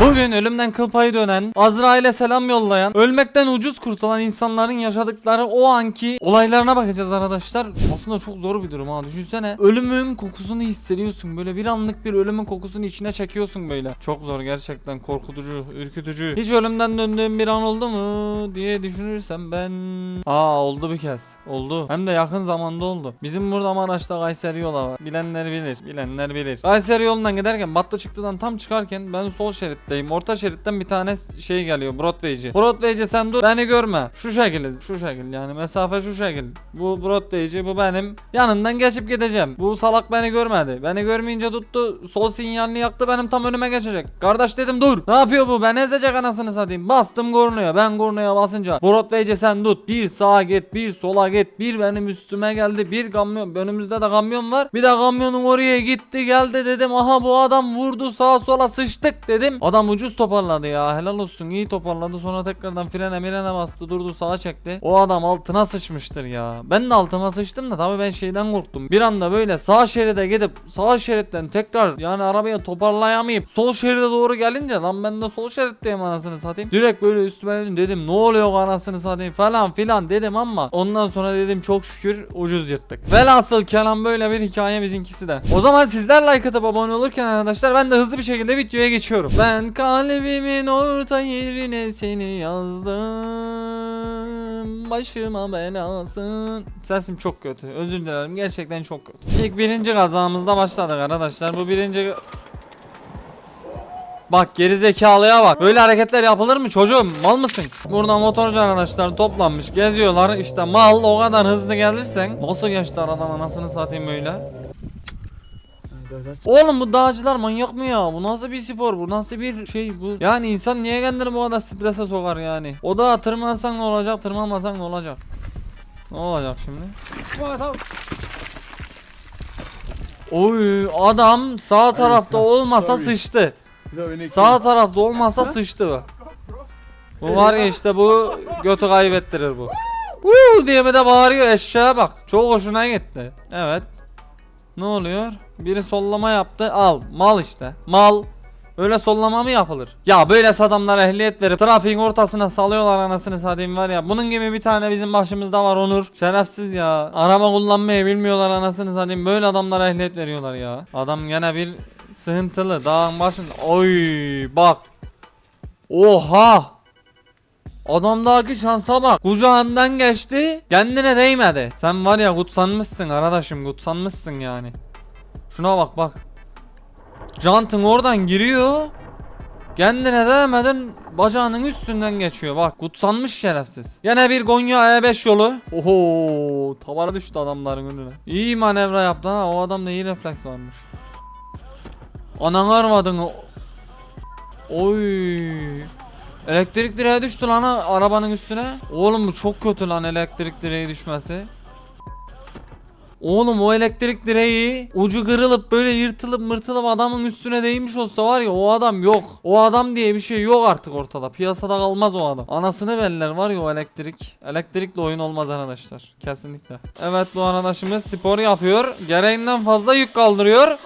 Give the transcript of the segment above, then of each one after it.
Bugün ölümden kıl payı dönen, Azrail'e selam yollayan, ölmekten ucuz kurtulan insanların yaşadıkları o anki olaylarına bakacağız arkadaşlar. Aslında çok zor bir durum ha. Düşünsene. Ölümün kokusunu hissediyorsun. Böyle bir anlık bir ölümün kokusunu içine çekiyorsun böyle. Çok zor gerçekten korkutucu, ürkütücü. Hiç ölümden döndüğüm bir an oldu mu diye düşünürsem ben... Aa oldu bir kez. Oldu. Hem de yakın zamanda oldu. Bizim burada Maraş'ta Kayseri yola var. Bilenler bilir. Bilenler bilir. Kayseri yolundan giderken Battı çıktıdan tam çıkarken ben sol şeritteyim. Orta şeritten bir tane şey geliyor. Broadway'ci. Broadway'ci sen dur. Beni görme. Şu şekilde. Şu şekil yani mesafe şu şekil. Bu Broadway'ci bu benim. Yanından geçip gideceğim. Bu salak beni görmedi. Beni görmeyince tuttu. Sol sinyalini yaktı benim tam önüme geçecek. Kardeş dedim dur. Ne yapıyor bu? Ben ezecek anasını satayım. Bastım kornaya. Ben kornaya basınca. Broadway'ci sen tut. Bir sağa git. Bir sola git. Bir benim üstüme geldi. Bir kamyon. Önümüzde de kamyon var. Bir de kamyonun oraya gitti geldi dedim. Aha bu adam vurdu sağa sola sıçtık dedim. Adam ucuz toparladı ya. Helal olsun. iyi toparladı. Sonra tekrardan frene mirene bastı. Durdu sağa çekti. O adam altına sıçmıştır ya. Ben de altıma sıçtım da tabii ben şeyden korktum. Bir anda böyle sağ şeride gidip sağ şeritten tekrar yani arabayı toparlayamayıp sol şeride doğru gelince lan ben de sol şeritteyim anasını satayım. Direkt böyle üstüme dedim, dedim ne oluyor anasını satayım falan filan dedim ama ondan sonra dedim çok şükür ucuz yırttık. Velhasıl kelam böyle bir hikaye bizimkisi de. O zaman sizler like atıp abone olurken arkadaşlar ben de hızlı bir şekilde videoya geçiyorum. Ben kalbimin orta yerine seni yazdım. Başıma belasın. Sesim çok kötü. Özür dilerim. Gerçekten çok kötü. İlk birinci kazamızda başladık arkadaşlar. Bu birinci Bak geri zekalıya bak. Böyle hareketler yapılır mı çocuğum? Mal mısın? Burada motorcu arkadaşlar toplanmış geziyorlar. İşte mal o kadar hızlı gelirsen nasıl geçti aradan anasını satayım Oğlum bu dağcılar manyak mı ya? Bu nasıl bir spor? Bu nasıl bir şey bu? Yani insan niye kendini bu kadar strese sokar yani? O dağa tırmansan ne olacak? Tırmanmasan ne olacak? Ne olacak şimdi? Oy adam sağ tarafta olmasa sıçtı. Sağ tarafta olmazsa sıçtı bu. Bu var ya işte bu götü kaybettirir bu. Uuu diye bir de bağırıyor eşeğe bak. Çok hoşuna gitti. Evet. Ne oluyor? Biri sollama yaptı. Al. Mal işte. Mal. Öyle sollama mı yapılır? Ya böyle adamlara ehliyet verip trafiğin ortasına salıyorlar anasını satayım var ya. Bunun gibi bir tane bizim başımızda var Onur. Şerefsiz ya. Araba kullanmayı bilmiyorlar anasını satayım. Böyle adamlara ehliyet veriyorlar ya. Adam gene bir sıkıntılı. Dağın başında. Oy bak. Oha. Adamdaki şansa bak. Kucağından geçti. Kendine değmedi. Sen var ya kutsanmışsın arkadaşım. Kutsanmışsın yani. Şuna bak bak. Jantın oradan giriyor. Kendine değmeden bacağının üstünden geçiyor. Bak kutsanmış şerefsiz. Yine bir Konya E5 yolu. Oho tavara düştü adamların önüne. İyi manevra yaptı ha. O adamda iyi refleks varmış. Ananı armadın. Oy. Elektrik direği düştü lan ha, arabanın üstüne. Oğlum bu çok kötü lan elektrik direği düşmesi. Oğlum o elektrik direği ucu kırılıp böyle yırtılıp mırtılıp adamın üstüne değmiş olsa var ya o adam yok. O adam diye bir şey yok artık ortada. Piyasada kalmaz o adam. Anasını verirler var ya o elektrik. Elektrikle oyun olmaz arkadaşlar. Kesinlikle. Evet bu arkadaşımız spor yapıyor. Gereğinden fazla yük kaldırıyor.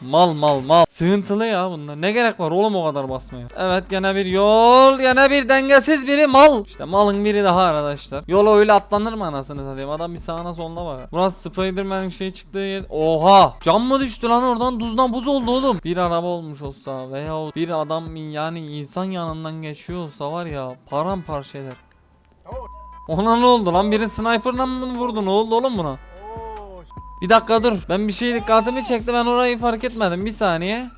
Mal mal mal. Sığıntılı ya bunlar. Ne gerek var oğlum o kadar basmaya? Evet gene bir yol. Gene bir dengesiz biri mal. İşte malın biri daha arkadaşlar. Yola öyle atlanır mı anasını satayım? Adam bir sağına soluna bak. Burası Spiderman'in şey çıktığı yer. Oha. Cam mı düştü lan oradan? Duzdan buz oldu oğlum. Bir araba olmuş olsa veya bir adam yani insan yanından geçiyor olsa var ya paramparça eder. Ona ne oldu lan? Biri sniper'la mı vurdu? Ne oldu oğlum buna? Bir dakika dur. Ben bir şey dikkatimi çekti. Ben orayı fark etmedim. Bir saniye.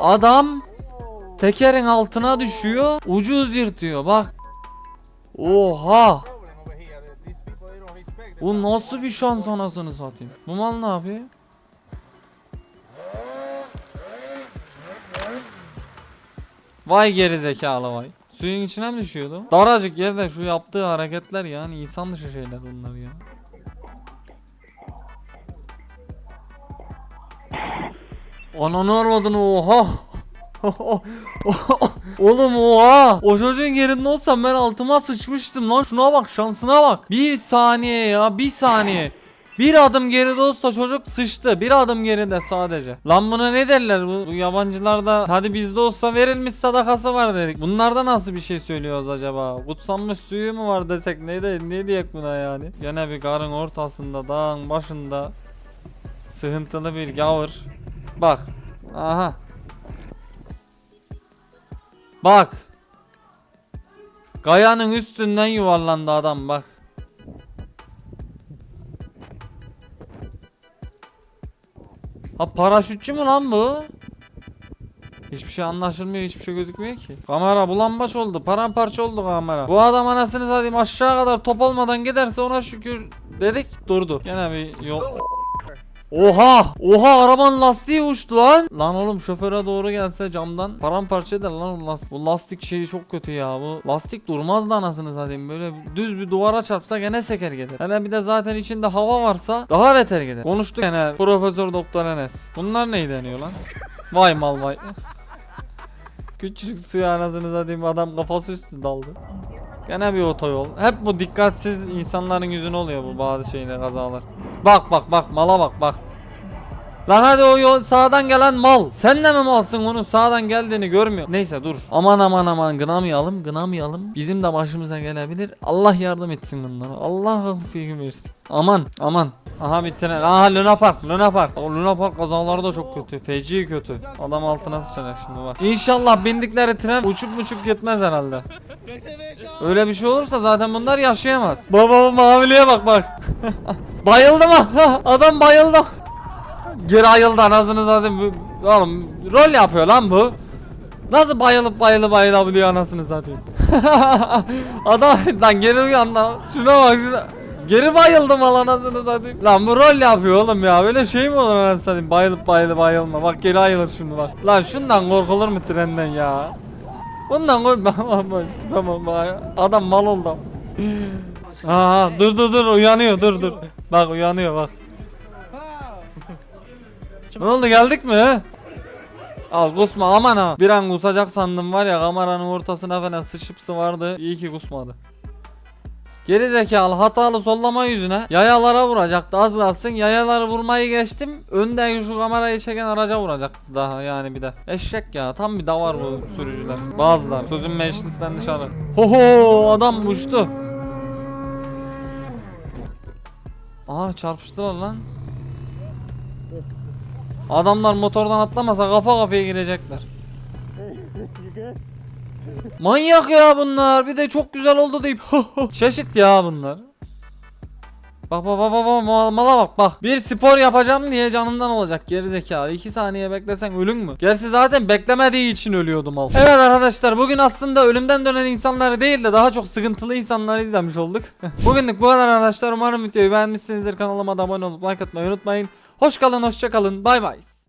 Adam tekerin altına düşüyor. Ucuz yırtıyor. Bak. Oha. Bu nasıl bir şans anasını satayım. Bu mal ne yapıyor? Vay geri zekalı vay. Suyun içine mi düşüyordu? Daracık yerde şu yaptığı hareketler yani insan dışı şeyler bunlar ya. Ananı armadın oha. Oğlum oha. O çocuğun yerinde olsam ben altıma sıçmıştım lan. Şuna bak şansına bak. Bir saniye ya bir saniye. Bir adım geride olsa çocuk sıçtı. Bir adım geride sadece. Lan buna ne derler bu? Bu yabancılarda hadi bizde olsa verilmiş sadakası var dedik. Bunlarda nasıl bir şey söylüyoruz acaba? Kutsanmış suyu mu var desek ne de ne diyek buna yani? Gene bir karın ortasında dağın başında sıhıntılı bir gavur. Bak. Aha. Bak. Kayanın üstünden yuvarlandı adam bak. Ha paraşütçü mü lan bu? Hiçbir şey anlaşılmıyor, hiçbir şey gözükmüyor ki. Kamera bulambaç oldu, paramparça oldu kamera. Bu adam anasını satayım aşağı kadar top olmadan giderse ona şükür dedik durdu. Gene bir yol... Oha! Oha arabanın lastiği uçtu lan. Lan oğlum şoföre doğru gelse camdan paramparça eder lan o lastik. Bu lastik şeyi çok kötü ya. Bu lastik durmaz da anasını satayım. Böyle düz bir duvara çarpsa gene seker gelir. Hele bir de zaten içinde hava varsa daha beter gelir. Konuştuk gene Profesör Doktor Enes. Bunlar ne deniyor lan? Vay mal vay. Küçücük suya anasını satayım adam kafası üstü daldı. Gene bir otoyol. Hep bu dikkatsiz insanların yüzüne oluyor bu bazı şeyler kazalar. Bak bak bak mala bak bak. Lan hadi o yol sağdan gelen mal. Sen de mi malsın onun sağdan geldiğini görmüyor. Neyse dur. Aman aman aman gınamayalım gınamayalım. Bizim de başımıza gelebilir. Allah yardım etsin bunlara. Allah fikir versin. Aman aman. Aha bir tane. Aha Luna Park Luna Park. O Luna Park kazaları da çok kötü. Feci kötü. Adam altına sıçacak şimdi bak. İnşallah bindikleri tren uçup uçup gitmez herhalde. Öyle bir şey olursa zaten bunlar yaşayamaz. Baba maviliğe bak bak. bayıldı mı? Adam bayıldı. Geri ayıldı anasını zaten. Oğlum rol yapıyor lan bu. Nasıl bayılıp bayılıp bayılabiliyor anasını satayım. Adam lan geri uyandı. Şuna bak şuna. Geri bayıldım al anasını satayım. Lan bu rol yapıyor oğlum ya. Böyle şey mi olur anasını satayım? Bayılıp bayılıp bayılma. Bak geri ayılır şimdi bak. Lan şundan korkulur mu trenden ya? Bundan korkma. Adam mal oldu. Aha dur dur dur uyanıyor dur dur. Bak uyanıyor bak. Ne oldu geldik mi? Al kusma aman ha. Bir an kusacak sandım var ya kameranın ortasına falan sıçıp sıvardı. İyi ki kusmadı. Geri zekalı hatalı sollama yüzüne yayalara vuracaktı. Az kalsın yayaları vurmayı geçtim. Önden şu kamerayı çeken araca vuracaktı daha yani bir de. Eşek ya tam bir davar bu sürücüler. Bazılar sözün meclisten dışarı. Hoho adam uçtu. Aha çarpıştılar lan. Adamlar motordan atlamasa kafa kafaya girecekler. Manyak ya bunlar. Bir de çok güzel oldu deyip çeşit ya bunlar. Bak bak bak bak mal- mala bak bak. Bir spor yapacağım diye canından olacak geri zekalı. 2 saniye beklesen ölün mü? Gerçi zaten beklemediği için ölüyordu mal. Evet arkadaşlar bugün aslında ölümden dönen insanları değil de daha çok sıkıntılı insanları izlemiş olduk. Bugünlük bu kadar arkadaşlar. Umarım videoyu beğenmişsinizdir. Kanalıma da abone olup like atmayı unutmayın. Hoş kalın, hoşça kalın. Bay bay.